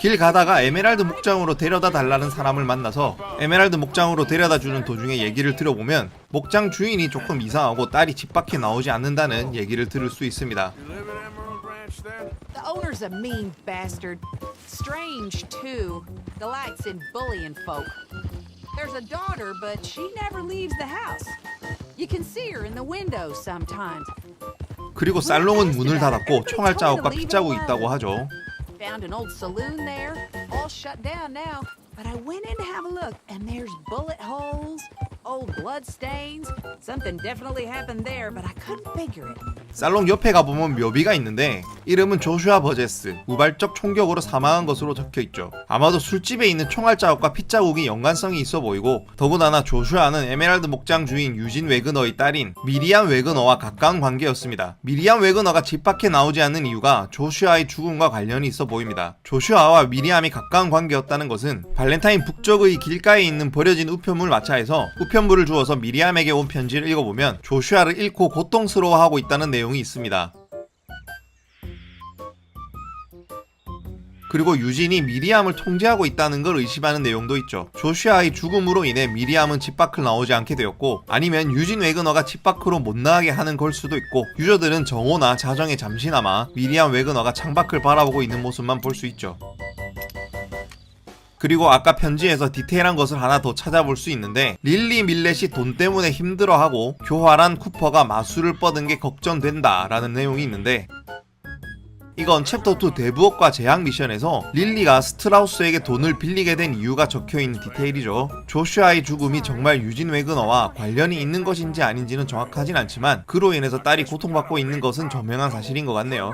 길 가다가 에메랄드 목장으로 데려다 달라는 사람을 만나서 에메랄드 목장으로 데려다 주는 도중에 얘기를 들어보면 목장 주인이 조금 이상하고 딸이 집 밖에 나오지 않는다는 얘기를 들을 수 있습니다. The owner's a mean bastard. Strange, too. Delights in bullying folk. There's a daughter, but she never leaves the house. You can see her in the windows sometimes. 그리고 살롱은 문을 닫았고 총알 자국과 피 자국이 있다고 하죠. Found an old saloon there, all shut down now. But I went in to have a look, and there's bullet holes, old blood stains. Something definitely happened there, but I couldn't figure it. 살롱 옆에 가보면 묘비가 있는데 이름은 조슈아 버제스 우발적 총격으로 사망한 것으로 적혀 있죠. 아마도 술집에 있는 총알 자국과 피 자국이 연관성이 있어 보이고 더구나나 조슈아는 에메랄드 목장 주인 유진 웨그너의 딸인 미리안 웨그너와 가까운 관계였습니다. 미리안 웨그너가 집 밖에 나오지 않는 이유가 조슈아의 죽음과 관련이 있어 보입니다. 조슈아와 미리암이 가까운 관계였다는 것은 발렌타인 북쪽의 길가에 있는 버려진 우편물 마차에서 우편물을 주어서 미리암에게 온 편지를 읽어보면 조슈아를 잃고 고통스러워하고 있다는 내용이 있습니다. 그리고 유진이 미리암을 통제하고 있다는 걸 의심하는 내용도 있죠. 조슈아의 죽음으로 인해 미리암은 집 밖을 나오지 않게 되었고 아니면 유진 웨그너가 집 밖으로 못 나가게 하는 걸 수도 있고 유저들은 정오나 자정에 잠시나마 미리암 웨그너가 창밖을 바라보고 있는 모습만 볼 수 있죠. 그리고 아까 편지에서 디테일한 것을 하나 더 찾아볼 수 있는데 릴리 밀렛이 돈 때문에 힘들어하고 교활한 쿠퍼가 마술을 뻗은 게 걱정된다 라는 내용이 있는데 이건 챕터 2 대부업과 제약 미션에서 릴리가 스트라우스에게 돈을 빌리게 된 이유가 적혀있는 디테일이죠. 조슈아의 죽음이 정말 유진 웨그너와 관련이 있는 것인지 아닌지는 정확하진 않지만 그로 인해서 딸이 고통받고 있는 것은 저명한 사실인 것 같네요.